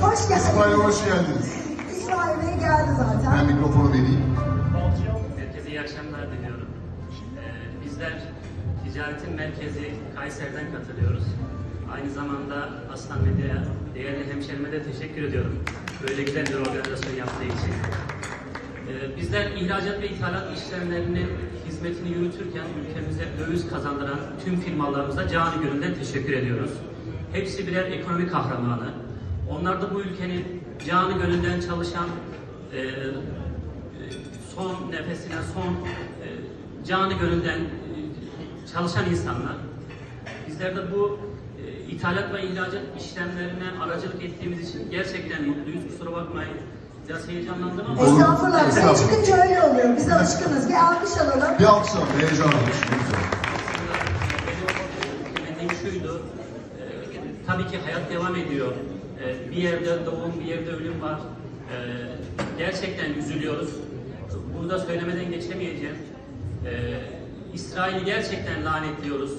hoş geldiniz. İsmail hoş geldiniz. İsmail Bey geldi zaten. Ben mikrofonu vereyim. Herkese iyi akşamlar diliyorum. Ee, bizler ticaretin merkezi Kayseri'den katılıyoruz. Aynı zamanda Aslan Medya'ya, değerli hemşerime de teşekkür ediyorum. Böyle güzel bir organizasyon yaptığı için. Ee, bizler ihracat ve ithalat işlemlerinin hizmetini yürütürken ülkemize döviz kazandıran tüm firmalarımıza canı gönülden teşekkür ediyoruz. Hepsi birer ekonomi kahramanı. Onlar da bu ülkenin canı gönülden çalışan e, son nefesine, son e, canı gönülden e, çalışan insanlar. Bizler de bu e, ithalat ve ihracat işlemlerine aracılık ettiğimiz için gerçekten mutluyuz. Kusura bakmayın. Biraz heyecanlandım ama. Estağfurullah. Sen Estağfurullah. çıkınca öyle oluyor. Biz alışkınız. Bir alkış alalım. Bir alkış alalım. Heyecan almış. Tabii ki hayat devam ediyor. E, bir yerde doğum, bir yerde ölüm var. E, gerçekten üzülüyoruz. Burada söylemeden geçemeyeceğim. E, İsrail'i gerçekten lanetliyoruz.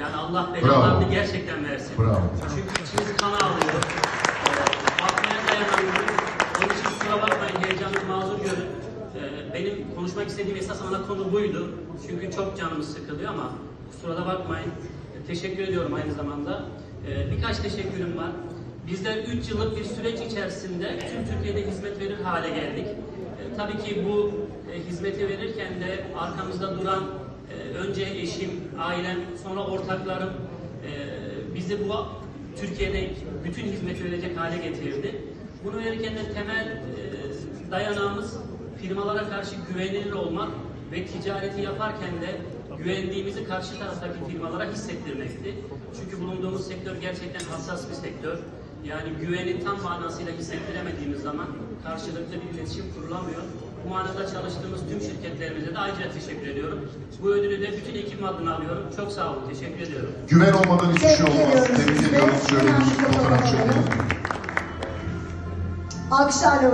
Yani Allah belalarını gerçekten versin. Bravo. Çünkü içimiz kan ağlıyor. Bakmaya dayanamıyoruz. Onun için kusura bakmayın, heyecanlı mazur görün. E, benim konuşmak istediğim esas ana konu buydu. Çünkü çok canımız sıkılıyor ama kusura da bakmayın. Teşekkür ediyorum aynı zamanda. E, birkaç teşekkürüm var. Bizler 3 yıllık bir süreç içerisinde tüm Türkiye'de hizmet verir hale geldik. E, tabii ki bu e, hizmeti verirken de arkamızda duran e, önce eşim, ailem, sonra ortaklarım e, bizi bu Türkiye'de bütün hizmeti verecek hale getirdi. Bunu verirken de temel e, dayanağımız firmalara karşı güvenilir olmak ve ticareti yaparken de güvendiğimizi karşı taraftaki firmalara hissettirmekti. Çünkü bulunduğumuz sektör gerçekten hassas bir sektör. Yani güveni tam manasıyla hissettiremediğimiz zaman karşılıklı bir iletişim kurulamıyor. Bu manada çalıştığımız tüm şirketlerimize de ayrıca teşekkür ediyorum. Bu ödülü de bütün ekibim adına alıyorum. Çok sağ olun, teşekkür ediyorum. Güven olmadan hiçbir şey olmaz. Tebrik ediyoruz. Şöyle bir fotoğraf çekelim. Alkışlarla